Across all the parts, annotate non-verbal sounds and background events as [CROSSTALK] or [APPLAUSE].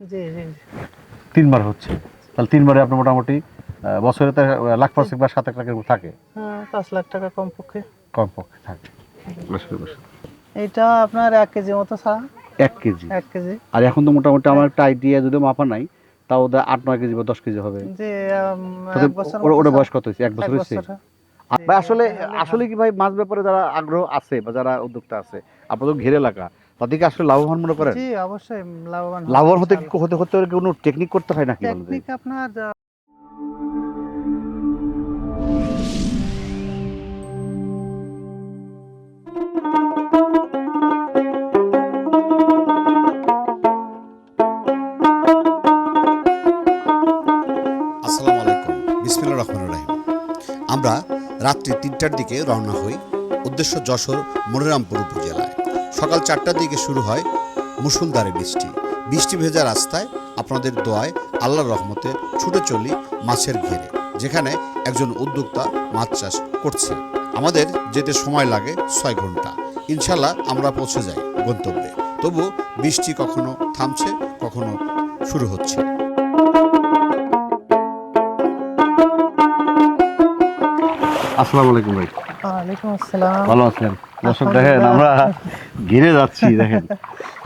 জি জি জি। তিনবার হচ্ছে। তাহলে তিনবারে আপনার মোটামুটি বছরে তো লাখ পাঁচেক বা সাত এক লাখের থাকে। হ্যাঁ পাঁচ লাখ টাকা কমপক্ষে। কমপক্ষে থাকে। বছরে বছরে এইটা আপনার এক কেজি মতো ছাড়া এক কেজি? এক কেজি। আর এখন তো মোটামুটি আমার একটা আইডিয়া যদি মাপা নাই তাও ওদের আট নয় কেজি বা দশ কেজি হবে। ওটা। বয়স কত হয়েছে? এক বছর হয়েছে? হ্যাঁ। ভাই আসলে আসলে কি ভাই মাছ ব্যাপারে যারা আগ্রহ আছে বা যারা উদ্যোক্তা আছে আপনাদের ঘেরে এলাকা তাদেরকে আসলে লাভবান মনে করেন? জি অবশ্যই লাভবান লাভবান হতে হতে হতে কোনো টেকনিক করতে হয় নাকি? টেকনিক আপনার আসসালামু আলাইকুম। বিসমিল্লা রহমান রাহিম। আমরা রাত্রি তিনটার দিকে রওনা হই উদ্দেশ্য যশোর মনিরামপুর উপজেলায়। সকাল চারটার দিকে শুরু হয় মুসুলধারে বৃষ্টি। বৃষ্টি ভেজা রাস্তায় আপনাদের দোয়ায় আল্লাহর রহমতে ছুটে চলি মাছের ঘেরে যেখানে একজন উদ্যোক্তা মাছ চাষ করছে। আমাদের যেতে সময় লাগে ছয় ঘণ্টা। ইনশাল্লাহ আমরা পৌঁছে যাই গন্তব্যে। তবু বৃষ্টি কখনো থামছে কখনো শুরু হচ্ছে। আসসালামু আলাইকুম ভাই। ওয়ালাইকুম আসসালাম। ভালো আছেন? দর্শক দেখেন আমরা ঘিরে যাচ্ছি দেখেন।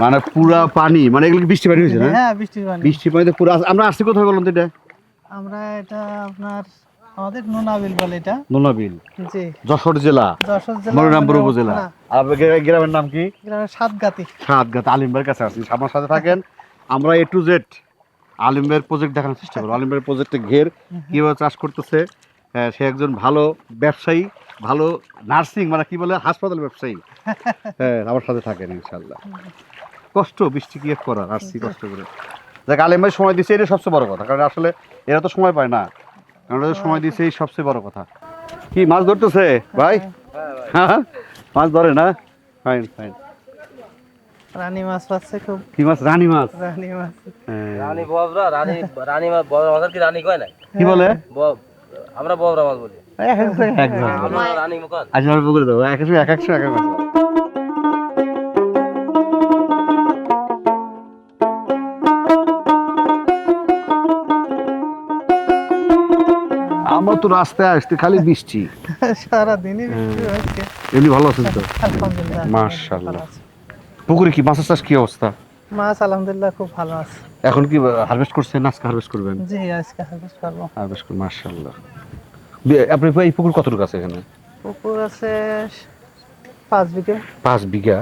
মানে পুরা পানি মানে এগুলো বৃষ্টি পানি হয়েছে না? হ্যাঁ বৃষ্টির পানি। বৃষ্টি পানিতে পুরো আমরা আসছি কোথায় বলুন তো এটা? আমরা এটা আপনার আমাদের নোনাবিল বলে এটা। নোনাবিল। জি। যশোর জেলা। যশোর জেলা মনিরামপুর মনিরামপুর উপজেলা আর গ্রামের নাম কি? গ্রামের সাতগাতি। সাতগাতি আলিমবের কাছে আছি আমার সাথে থাকেন আমরা এ টু জেড আলিমবের প্রজেক্ট দেখানোর চেষ্টা করব। আলিমবের প্রজেক্টে ঘের কীভাবে চাষ করতেছে সে একজন ভালো ব্যবসায়ী ভালো নার্সিং মানে কি বলে হাসপাতাল ব্যবসায়ী। [LAUGHS] হ্যাঁ আমার সাথে থাকেন ইনশাল্লাহ। কষ্ট বৃষ্টি কি আর করার আসছি কষ্ট করে। দেখ আলিম ভাই সময় দিচ্ছে এটা সবচেয়ে বড় কথা কারণ আসলে এরা তো সময় পায় না। কারণ সময় দিচ্ছে এই সবচেয়ে বড় কথা। কি মাছ ধরতেছে? ভাই? হ্যাঁ মাছ ধরে না? ফাইন ফাইন রানী মাছ পাচ্ছে খুব। কি মাছ? রানী মাছ। রানী মাছ। হ্যাঁ। রানী ববরা রানী রানী মা- ববরা কি রানী কয় না কি বলে? বব আমরা ববরা মাছ বলি। এক এক এক জায়গায় বলে। আপনারা রানী মুখান আজ আমার পুকুরে দেবো। এক একশো এক একশো এক এক আমার তো রাস্তায় আসতে খালি বৃষ্টি। সারাদিনই বৃষ্টি হচ্ছে। এমনি ভালো আছেন তো? মাশাআল্লাহ। পুকুরে কি মাছের চাষ কি অবস্থা? মাছ আলহামদুলিল্লাহ খুব ভালো আছে। এখন কি হারভেস্ট করছেন? আজকে হারভেস্ট করবেন? জি আজকে হারভেস্ট করব। হারভেস্ট করবেন মাশাআল্লাহ। আপনি এই পুকুর কতটুকু আছে এখানে? পুকুর আছে পাঁচ বিঘে। পাঁচ বিঘা?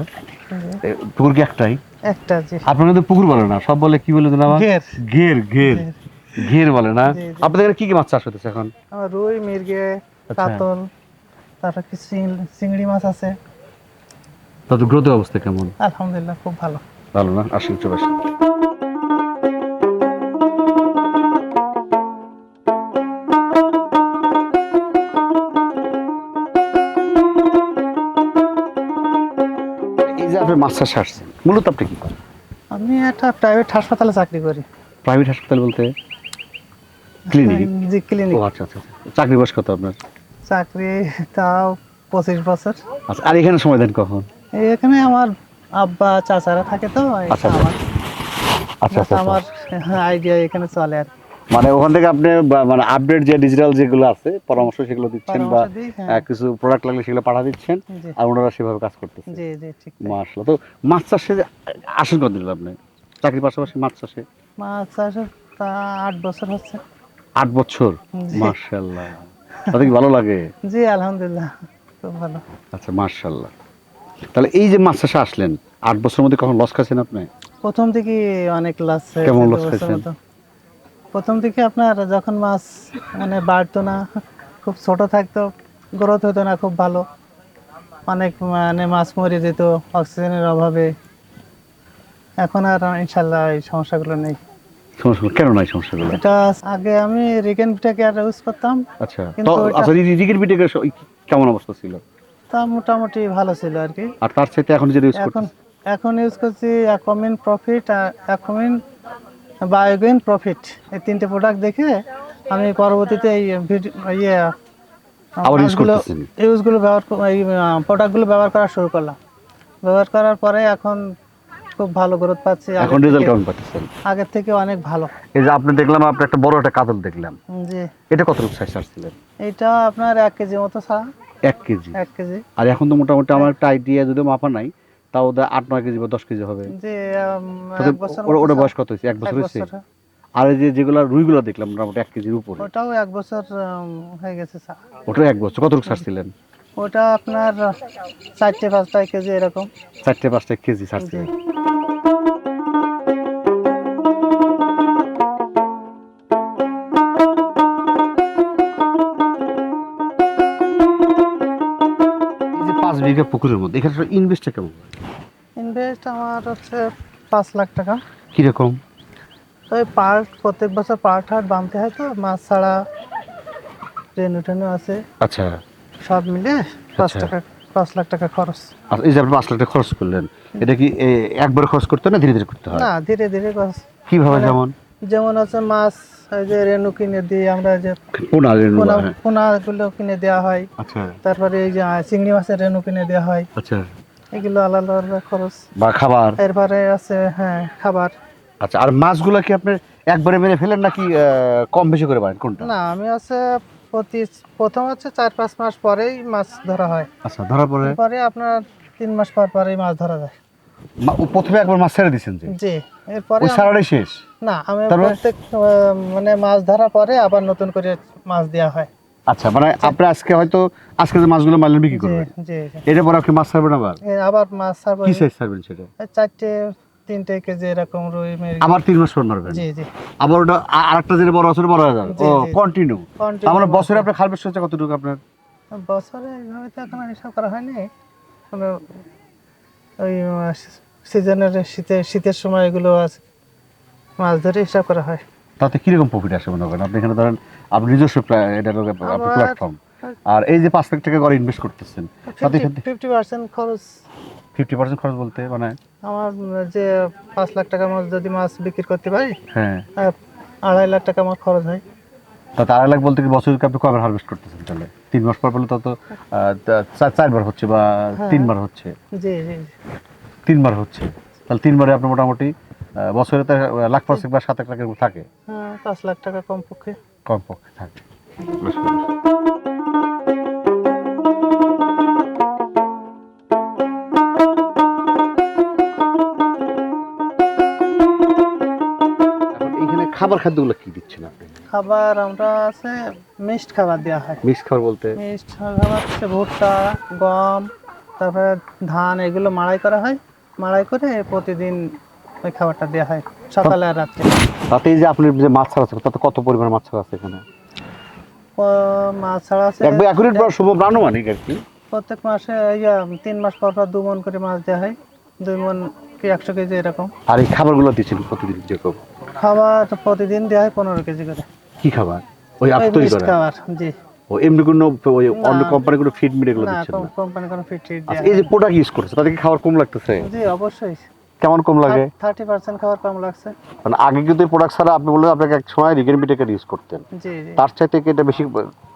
পুকুর কি একটাই? একটা জি আপনার কিন্তু পুকুর বলে না সব বলে কি বলে দিন আমার ঘের ঘের। ঘের। ঘের বলে না। আপনাদের এখানে কি কি মাছ চাষ হতেছে এখন? আমার রুই মির্গে আচ্ছা। কাতল তারপর কি চিংড়ি মাছ আছে। তাদের গ্রোথ অবস্থা কেমন? আলহামদুলিল্লাহ খুব ভালো। ভালো না? আসেন চলে আসেন। চাষে আসছেন মূলত আপনি কি করেন? আমি একটা প্রাইভেট হাসপাতালে চাকরি করি। প্রাইভেট হাসপাতাল বলতে ক্লিনিক জি ক্লিনিক ও আচ্ছা আচ্ছা আচ্ছা। চাকরি বয়স কত আপনার? চাকরি তাও পঁচিশ বছর। আচ্ছা আর এখানে সময় দেন কখন? এখানে আমার আব্বা চাচারা থাকে তো আচ্ছা, আমার আচ্ছা আচ্ছা আমার আইডিয়া এখানে চলে আর। মানে ওখান থেকে আপনি মানে আপডেট যে ডিজিটাল যেগুলো আছে পরামর্শ সেগুলো দিচ্ছেন বা হ্যাঁ। কিছু প্রোডাক্ট লাগলে সেগুলো পাঠা দিচ্ছেন আর ওনারা সেভাবে কাজ করতেছে। তাই। মাসলা তো মাছ চাষে আসেন কতদিন হলো আপনি? চাকরির পাশাপাশি মাছ চাষে? মাছ চাষের তা আট বছর হচ্ছে। আট বছর? মার্শাল্লাহ তাতে কি ভালো লাগে? জি আলহামদুলিল্লাহ খুব ভালো। আচ্ছা মার্শাল্লাহ তাহলে এই যে মাছ চাষে আসলেন আট বছরের মধ্যে কখন লস খাচ্ছেন আপনি? প্রথম থেকে অনেক লস কেমন loss খাইছেন? প্রথম থেকে আপনার যখন মাছ মানে বাড়তো না খুব ছোট থাকতো গ্রোথ হতো না খুব ভালো। অনেক মানে মাছ মরে যেত অক্সিজেনের অভাবে। এখন আর ইনশাল্লাহ এই সমস্যাগুলো নেই। কেন নাই সমস্যাগুলো? এটা আগে আমি আর ইউজ করতাম। আচ্ছা তো আচ্ছা কেমন অবস্থা ছিল? তা মোটামুটি ভালো ছিল আর কি। আর তার সাথে এখন যেটা ইউজ এখন এখন ইউজ করছি অ্যাকোমিন প্রফিট অ্যাকোমিন বায়োগেন প্রফিট এই তিনটে প্রোডাক্ট দেখে আমি পরবর্তীতে এই ইয়ে আবার করতেছেন? ইউজগুলো ব্যবহার এই প্রোডাক্টগুলো ব্যবহার করা শুরু করলাম। ব্যবহার করার পরে এখন খুব ভালো গ্রোথ পাচ্ছি। এখন রেজাল্ট কেমন পাচ্ছেন? আগের থেকে অনেক ভালো। এই যে আপনি দেখলাম আপনি একটা বড় একটা কাতল দেখলাম। জি। এটা কত রূপ সাইজ আসছিলেন এটা আপনার এক কেজি মতো ছাড়া। এক কেজি। এক কেজি। আর এখন তো মোটামুটি আমার একটা আইডিয়া যদি মাপা নাই তাও ওদের আট নয় কেজি বা দশ কেজি হবে ওটা-। বয়স কত হয়েছে এক বছর হয়েছে হ্যাঁ। আর এই যে যেগুলো রুইগুলো দেখলাম মোটামুটি এক কেজির উপরে ওটাও এক বছর হয়ে গেছে ছাড়া। ওটা এক বছর কত ছাড়ছিলেন ওটা আপনার চারটে পাঁচটা কেজি এরকম চারটে পাঁচটা কেজি ছাড়ছিলেন জি। যে পাঁচ বিঘা পুকুরের মধ্যে এখানে ইনভেস্টটা কেমন ইনভেস্ট আমার হচ্ছে পাঁচ লাখ টাকা। কীরকম? ওই পার্ট প্রত্যেক বছর পার্ট হাট বানতে হয় তো মাছ ছাড়া রেনু টেনু আছে। আচ্ছা। সব মিলে পাঁচ আচ্ছা। টাকা পাঁচ লাখ টাকা খরচ। আর এই যে আপনি পাঁচ লাখ টাকা খরচ করলেন এটা কি একবার খরচ করতে না ধীরে ধীরে করতে হয়? না ধীরে ধীরে খরচ। কীভাবে মানে- যেমন? যেমন হচ্ছে মাছ এই যে রেনু কিনে দিই আমরা যে পোনা রেণু পোনা। পোনাগুলো কিনে দেওয়া হয়। আচ্ছা। তারপরে এই যে চিংড়ি মাছের রেনু কিনে দেওয়া হয়। আচ্ছা। এগুলো আলাদা আলাদা খরচ। বা খাবার? এরপরে আছে হ্যাঁ খাবার। আচ্ছা আর মাছগুলো কি আপনি একবারে মেরে ফেলেন নাকি কম বেশি করে পারেন কোনটা? না আমি হচ্ছে প্রতি প্রথম হচ্ছে চার পাঁচ মাস পরেই মাছ ধরা হয়। আচ্ছা ধরার পরে? পরে আপনার তিন মাস পর পরেই মাছ ধরা যায়। প্রথমে একবার মাছ ছেড়ে দিচ্ছেন যে? জি এরপরে ওই সারাটাই শেষ? না আমি প্রত্যেক মানে মাছ ধরা পরে আবার নতুন করে মাছ দেওয়া হয়। আচ্ছা মানে আপনি আজকে হয়তো আজকে যে মাছগুলো মারলেন বিক্রি করবেন। এটা পরে আপনি মাছ ছাড়বেন আবার? আবার মাছ ছাড়বো কি সাইজ ছাড়বেন সেটা? চারটে তিনটে কেজি এরকম রুই মেরি আবার তিন মাস পর মারবেন? জি জি। আবার ওটা আরেকটা যেটা বড় আছে বড় হয়ে যাবে। ও কন্টিনিউ Continue আমরা বছর। আপনার খালবেশ হচ্ছে কতটুকু আপনার? বছরে এইভাবে তো এখন হিসাব করা হয়নি। ওই সিজনের শীতের শীতের সময় এগুলো আছে মাছ ধরে হিসাব করা হয়। তাতে কীরকম প্রফিট আসে মনে করেন? আপনি এখানে ধরেন আপনি নিজস্ব এটা প্ল্যাটফর্ম আর এই যে পাঁচ লাখ টাকা করে ইনভেস্ট করতেছেন তাতে ফিফটি পার্সেন্ট খরচ। ফিফটি পার্সেন্ট খরচ বলতে মানে? আমার যে পাঁচ লাখ টাকা মাছ যদি মাছ বিক্রি করতে পারি হ্যাঁ। আড়াই লাখ টাকা আমার খরচ হয়। তাতে আড়াই লাখ বলতে কি বছরে আপনি কবার হারভেস্ট করতেছেন তাহলে? তিন মাস পর পেলে তত চার- চারবার হচ্ছে বা হ্যাঁ। তিনবার হচ্ছে? জি জি। তিনবার হচ্ছে। তাহলে তিনবারে আপনার মোটামুটি বছরে তো লাখ পাঁচেক বা সাত এক লাখের থাকে। হ্যাঁ পাঁচ লাখ টাকা কমপক্ষে। কমপক্ষে থাকে। খাবার খাদ্যগুলো কি দিচ্ছেন আপনি? খাবার আমরা আছে মিক্সড খাবার দেওয়া হয়। মিক্স খাবার বলতে? মিক্সড খাবার হচ্ছে ভুট্টা গম তারপরে ধান এগুলো মাড়াই করা হয়। মাড়াই করে প্রতিদিন ওই খাবারটা দেওয়া হয় সকালে আর রাত্রে। তাতে যে আপনি যে মাছ ছাড়া আছে তাতে কত পরিমাণ মাছ ছাড়া আছে এখানে? মাছ ছাড়া আছে একবার অ্যাকুরেট বা শুভ আনুমানিক আর কি। প্রত্যেক মাসে এই তিন মাস পর পর দু মন করে মাছ দেওয়া হয়। দুই মন কি একশো কেজি এরকম। আর এই খাবারগুলো দিচ্ছেন প্রতিদিন যেরকম খাবার প্রতিদিন দেওয়া হয় পনেরো কেজি করে। কি খাবার? ওই ওই তৈরি করেন খাবার জি। ও এমনি কোনো ওই অন্য না। কোম্পানি কোনো ফিড মিট এগুলো না দিচ্ছেন না? কোম্পানি কোনো ফিট ট্রিট আচ্ছা এই যে প্রোডাক্ট ইউজ করছে তাতে কি খাবার কম লাগতেছে? জি অবশ্যই। কেমন কম লাগে? থার্টি পার্সেন্ট খাবার কম লাগছে। মানে আগে কিন্তু এই প্রোডাক্ট ছাড়া আপনি বললেন আপনাকে এক সময় রিগেন বিটেকের ইউজ করতেন। জি জি। তার চাইতে কি এটা বেশি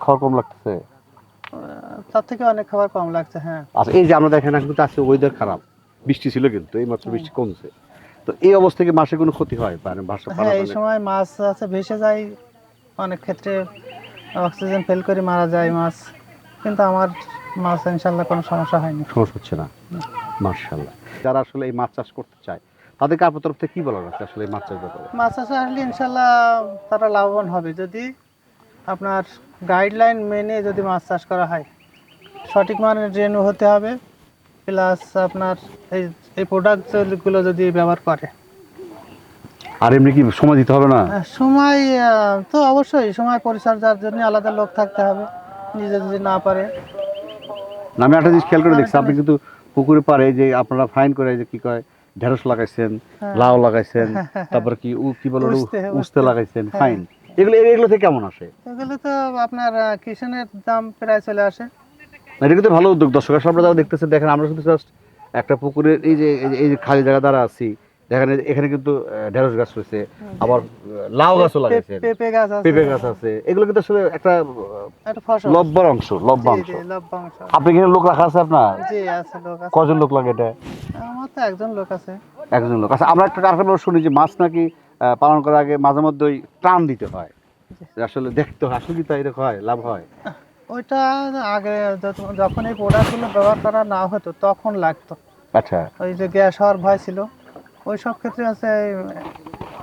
খাবার কম লাগতেছে আহ, তার থেকে অনেক খাবার কম লাগছে হ্যাঁ। আচ্ছা এই যে আমরা দেখেন এখন কিন্তু আজকে ওয়েদার খারাপ। বৃষ্টি ছিল কিন্তু এই মাত্র বৃষ্টি কমছে। তো এই অবস্থা কি মাসে কোনো ক্ষতি হয়? মানে ভাষা হ্যাঁ এই সময় মাছ আছে ভেসে যায়। অনেক ক্ষেত্রে অক্সিজেন ফেল করে মারা যায় মাছ। কিন্তু আমার মাছ ইনশাল্লাহ কোনো সমস্যা হয়নি। সমস্যা হচ্ছে না। মার্শাল্লাহ যারা আসলে এই মাছ চাষ করতে চায় তাদেরকে আপনার তরফ থেকে কি বলার আছে আসলে এই মাছ চাষ ব্যাপারে? মাছ চাষে আসলে ইনশাল্লাহ তারা লাভবান হবে। যদি আপনার গাইডলাইন মেনে যদি মাছ চাষ করা হয় সঠিক মানের রেনু হতে হবে প্লাস আপনার এই এই প্রোডাক্টগুলো যদি ব্যবহার করে। আর এমনি কি সময় দিতে হবে না? সময় আহ, তো অবশ্যই সময় পরিচর্যার জন্য আলাদা লোক থাকতে হবে নিজে যদি না পারে। না, আমি একটা জিনিস খেয়াল করে দেখছি আপনি কিন্তু পুকুরে পারে যে আপনারা ফাইন করে যে কি কয় ঢেঁড়স লাগাইছেন হ্যাঁ। লাউ লাগাইছেন [LAUGHS] তারপর কি কি বলো উস্তে। লাগাইছেন হ্যাঁ। ফাইন এগুলো এগুলো থেকে কেমন আসে এগুলো তো আপনার কিষানের দাম প্রায় চলে আসে এটা কিন্তু ভালো উদ্যোগ দর্শক আপনারা যারা দেখতেছেন দেখেন আমরা শুধু জাস্ট একটা পুকুরের এই যে এই যে- এই যে খালি জায়গা দ্বারা আছি যে এখানে কিন্তু ঢেঁড়স গাছ রয়েছে আবার লাউ গাছও লাগাইছেন পেঁপে গাছ আছে। পেঁপে গাছ আছে। এগুলো কিন্তু আসলে একটা একটা ফসল। লব্বার অংশ লব্বা অংশ। আপনি এখানে লোক রাখা আছে আপনার? জি আছে লোক আছে। কজন লোক লাগে এটা? আমার তো একজন লোক আছে। একজন লোক আচ্ছা আমরা একটা কারখানা শুনি যে মাছ নাকি পালন করার আগে মাঝে মধ্যে ওই টান দিতে হয়। আসলে দেখতে হয় আসলে কি তাই হয় লাভ হয়? ওইটা আগে যখন এই প্রোডাক্টগুলো ব্যবহার করা না হতো তখন লাগতো। আচ্ছা। ওই যে গ্যাস হওয়ার ভয় ছিল। ওই সব ক্ষেত্রে আছে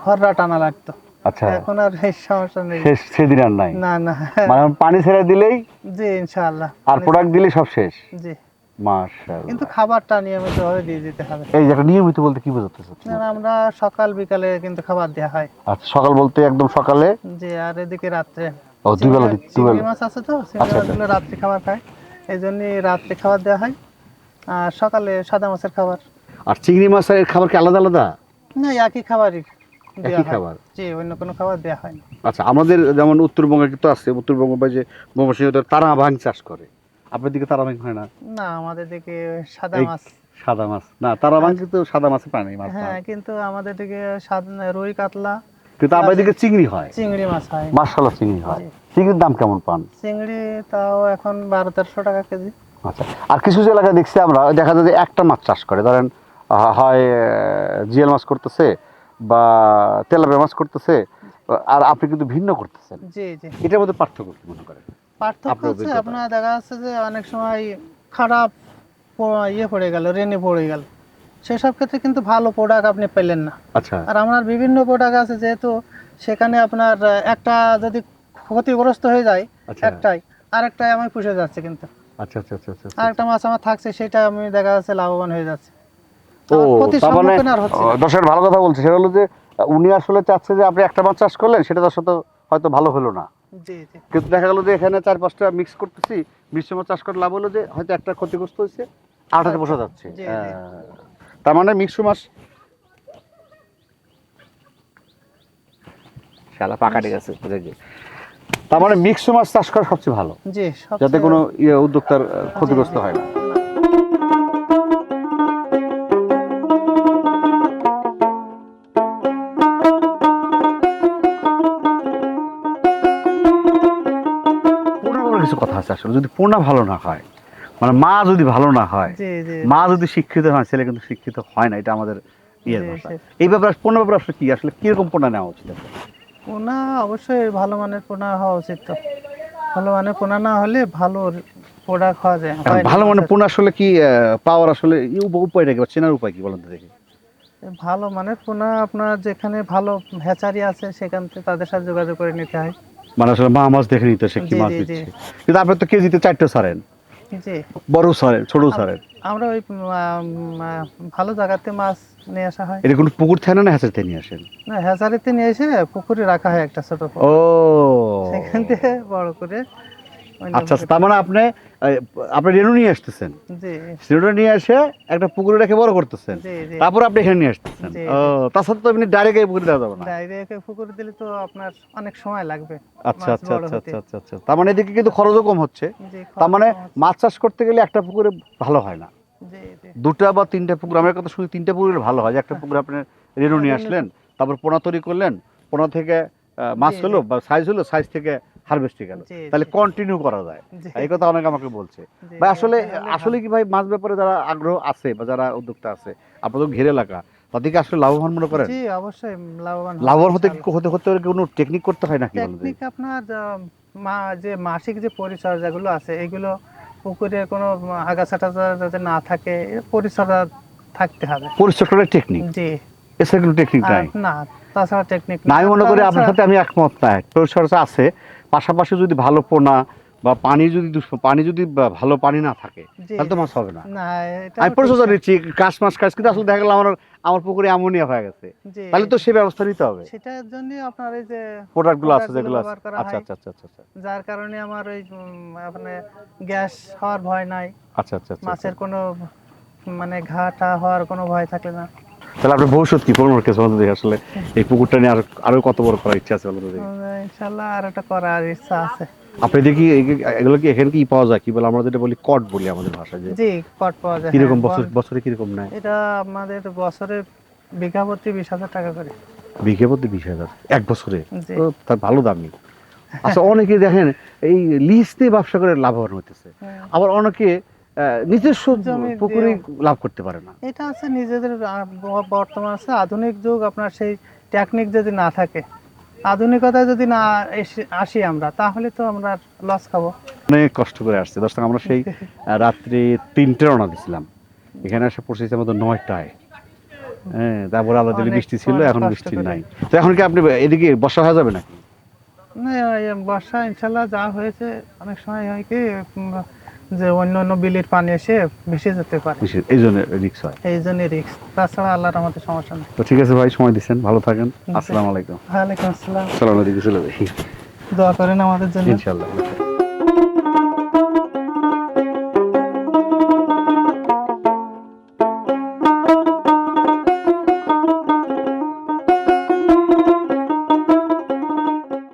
হররা টানা লাগতো। আচ্ছা। এখন আর এই সমস্যা নেই। শেষ সেদিন আর নাই? না না। মানে পানি ছেড়ে দিলেই জি ইনশাআল্লাহ। আর প্রোডাক্ট দিলেই সব শেষ? জি। মাশাআল্লাহ। কিন্তু খাবারটা নিয়মিতভাবে দিয়ে দিতে হবে। এই যে একটা নিয়মিত বলতে কি বোঝাতে চাচ্ছেন? যেমন আমরা সকাল বিকালে কিন্তু খাবার দেওয়া হয়। আচ্ছা সকাল বলতে একদম সকালে? যে আর এদিকে রাত্রে। ও দুই বেলা দুই বেলা মাছ আছে তো চিংড়ি আচ্ছা, মাছগুলো রাত্রে খাবার খায়। এই জন্য রাত্রে খাবার দেওয়া হয়। আর সকালে সাদা মাছের খাবার। আর চিংড়ি মাছের খাবার কি আলাদা আলাদা? না একই খাবারই একই খাবার? জি অন্য কোনো খাবার দেওয়া হয় না। আচ্ছা আমাদের যেমন উত্তরবঙ্গে কিন্তু আছে উত্তরবঙ্গ বা যে বঙ্গোপসাগর তারা ভাং চাষ করে। আপনার দিকে তারা ভাং হয় না? না আমাদের দিকে সাদা মাছ। সাদা মাছ। না তারা ভাং কিন্তু সাদা মাছের পানি মাছ হ্যাঁ কিন্তু আমাদের দিকে সাদা রুই কাতলা। কিন্তু আপনার দিকে চিংড়ি হয়। চিংড়ি মাছ হয়। মার্শাল্লাহ চিংড়ি হয়। চিংড়ির দাম কেমন পান? চিংড়ি তাও এখন বারো তেরোশো টাকা কেজি। আচ্ছা আর কিছু কিছু এলাকায় দেখছি আমরা দেখা যায় যে একটা মাছ চাষ করে। ধরেন হয় জিয়াল মাছ করতেছে বা তেলাপিয়া মাছ করতেছে আর আপনি কিন্তু ভিন্ন করতেছেন। এটার মধ্যে পার্থক্য কি মনে করেন? পার্থক্য হচ্ছে আপনার দেখা যাচ্ছে যে অনেক সময় খারাপ ইয়ে পড়ে গেল রেনে পড়ে গেল। সেসব ক্ষেত্রে কিন্তু ভালো প্রোডাক্ট আপনি পেলেন না। আচ্ছা। আর আমার বিভিন্ন প্রোডাক্ট আছে যেহেতু সেখানে আপনার একটা যদি ক্ষতিগ্রস্ত হয়ে যায় আচ্ছা। একটাই আরেকটাই আমি পুষে যাচ্ছে কিন্তু। আচ্ছা আচ্ছা আচ্ছা আচ্ছা। আরেকটা মাছ আমার থাকছে সেটা আমি দেখা যাচ্ছে লাভবান হয়ে যাচ্ছে। ও তার মানে দর্শকের ভালো কথা বলছে। সেটা হলো যে উনি আসলে চাচ্ছে যে আপনি একটা মাছ চাষ করলেন সেটা দর্শক হয়তো ভালো হলো না। জি জি। কিন্তু দেখা গেলো যে এখানে চার পাঁচটা মিক্স করতেছি। মিশ্র মাছ চাষ করে লাভ হলো যে হয়তো একটা ক্ষতিগ্রস্ত হয়েছে আটাতে বসা যাচ্ছে। আহ, তার মানে মিক্স মাছ শালা পাকা ঠিক আছে তার মানে মিক্স মাছ চাষ করা সবচেয়ে ভালো যাতে কোনো ইয়ে উদ্যোক্তার ক্ষতিগ্রস্ত হয় না। কথা আছে আসলে। যদি পোনা ভালো না হয় মানে মা যদি ভালো না হয় মা যদি শিক্ষিত হয় ছেলে কিন্তু শিক্ষিত হয় না এটা আমাদের ইয়ের সে- এই ব্যাপারে পোনা ব্যাপারে আসলে কি? আসলে কীরকম পোনা নেওয়া উচিত? পোনা অবশ্যই ভালো মানের পোনা হওয়া উচিত তো। ভালো মানের পোনা না হলে ভালো প্রোডাক্ট হওয়া যায় ভালো মানে পোনা আসলে কি পাওয়ার আসলে উপায়টা কি চেনার উপায় কি বলেন তো দেখি। ভালো মানের পোনা আপনার যেখানে ভালো হ্যাচারি আছে সেখান থেকে তাদের সাথে যোগাযোগ করে নিতে হয়। মানে আসলে মা মাছ দেখে নিতে সে কি মাছ। দিচ্ছে। কিন্তু আপনি তো কেজিতে চারটে ছাড়েন। বড় ছাড়েন ছোট ছাড়েন। আমরা ওই ভালো জায়গাতে মাছ নিয়ে আসা হয়। এটা কোনো পুকুর থাকে না হ্যাচারিতে নিয়ে আসেন? না হ্যাচারিতে নিয়ে এসে পুকুরে রাখা হয় একটা ছোট ও। সেখান থেকে বড় করে আচ্ছা আচ্ছা তার মানে আপনি আপনি রেনু নিয়ে আসতেছেন। রেনু নিয়ে এসে একটা পুকুরে রেখে বড় করতেছেন। তারপর আপনি এখানে নিয়ে আসতেছেন। ও তাছাড়া তো আপনি ডাইরেক্ট এই পুকুরে দেওয়া যাবে না। ডাইরেক্ট পুকুরে দিলে তো আপনার অনেক সময় লাগবে। আচ্ছা আচ্ছা আচ্ছা আচ্ছা আচ্ছা আচ্ছা। তার মানে এদিকে কিন্তু খরচও কম হচ্ছে। তার মানে মাছ চাষ করতে গেলে একটা পুকুরে ভালো হয় না। দুটা বা তিনটা পুকুর আমার কথা শুধু তিনটা পুকুরে ভালো হয়। যে একটা পুকুরে আপনি রেনু নিয়ে আসলেন তারপর পোনা তৈরি করলেন পোনা থেকে মাছ হলো বা সাইজ হলো সাইজ থেকে হারভেস্টে গেল। তাহলে কন্টিনিউ করা যায়। এই কথা অনেকে আমাকে বলছে। ভাই আসলে আসলে কি ভাই মাছ ব্যাপারে যারা আগ্রহ আছে বা যারা উদ্যোক্তা আছে আপনাদের ঘেরে এলাকা তাদেরকে আসলে লাভবান মনে করেন? জি অবশ্যই লাভবান লাভবান হতে। হতে হতে কোনো টেকনিক করতে হয় নাকি টেকনিক আপনার মা যে মাসিক যে পরিচর্যাগুলো আছে এগুলো পুকুরে কোনো আগাছা টাছা যাতে না থাকে পরিচর্যা থাকতে হবে। পরিচর্যার টেকনিক জি। এছাড়া কোনো টেকনিক নাই? না তাছাড়া টেকনিক না। আমি মনে করি আপনার সাথে আমি একমত না পরিচর্যা আছে পাশাপাশি যদি ভালো পোনা বা পানি যদি পানি যদি ভালো পানি না থাকে তাহলে তো মাছ হবে না। আমি পরিচর্যা নিচ্ছি কাশ মাছ কাশ কিন্তু আসলে দেখা গেল আমার আমার পুকুরে অ্যামোনিয়া হয়ে গেছে। তাহলে তো সে ব্যবস্থা নিতে হবে। সেটার জন্য আপনার এই যে প্রোডাক্টগুলো আছে যেগুলো গুলো আছে করা আচ্ছা আচ্ছা আচ্ছা আচ্ছা আচ্ছা। যার কারণে আমার ওই আপনার গ্যাস হওয়ার ভয় নাই। আচ্ছা আচ্ছা আচ্ছা মাছের কোনো মানে ঘাটা হওয়ার কোনো ভয় থাকে না। তাহলে আপনার ভবিষ্যৎ কি পনেরো কেস বলতে দেখি আসলে? এই পুকুরটা নিয়ে আরও আরও কত বড় করার ইচ্ছা আছে বলতে দেখি। উম, আর একটা করার ইচ্ছা আছে। আপনি দেখি এগুলো কি এখানে কি পাওয়া যায়? কি বলে আমরা যেটা বলি কট বলি আমাদের ভাষায় যে জি কট পাওয়া যায় কীরকম হ্যাঁ, বছর বছরে কীরকম নেয়? এটা আমাদের বছরে বিঘা প্রতি বিশ হাজার টাকা করে। বিঘা প্রতি বিশ হাজার? এক বছরে? তার ভালো দামি। আচ্ছা অনেকে দেখেন এই দিয়ে ব্যবসা করে লাভবান হতেছে হ্যাঁ, আবার অনেকে নিজস্ব পুকুরে লাভ করতে পারে না। এটা আছে নিজেদের বর্তমান আছে আধুনিক যুগ আপনার সেই টেকনিক যদি না থাকে। আধুনিকতায় যদি না আসি আমরা তাহলে তো আমরা লস খাব। অনেক কষ্ট করে আসছে। দর্শক আমরা সেই [LAUGHS] রাত্রি তিনটে রওনা দিছিলাম। এখানে এসে পৌঁছেছি আমাদের নয়টায়। হ্যাঁ তারপরে আল্লাহ দিলে বৃষ্টি ছিল এখন বৃষ্টি নাই। তো এখন কি আপনি এদিকে বর্ষা হয়ে যাবে নাকি? না বর্ষা ইনশাল্লাহ যা হয়েছে অনেক সময় হয় কি যে অন্য অন্য বিলির পানি এসে ভেসে যেতে পারে। এই জন্য রিক্স হয়। এই জন্য রিক্স তাছাড়া আল্লাহর আমাদের সমস্যা নেই। তো ঠিক আছে ভাই সময় দিচ্ছেন ভালো থাকেন। আসসালামু আলাইকুম। ওয়ালাইকুম আসসালাম। সালাম যাই। দোয়া করেন আমাদের জন্য। ইনশাল্লাহ।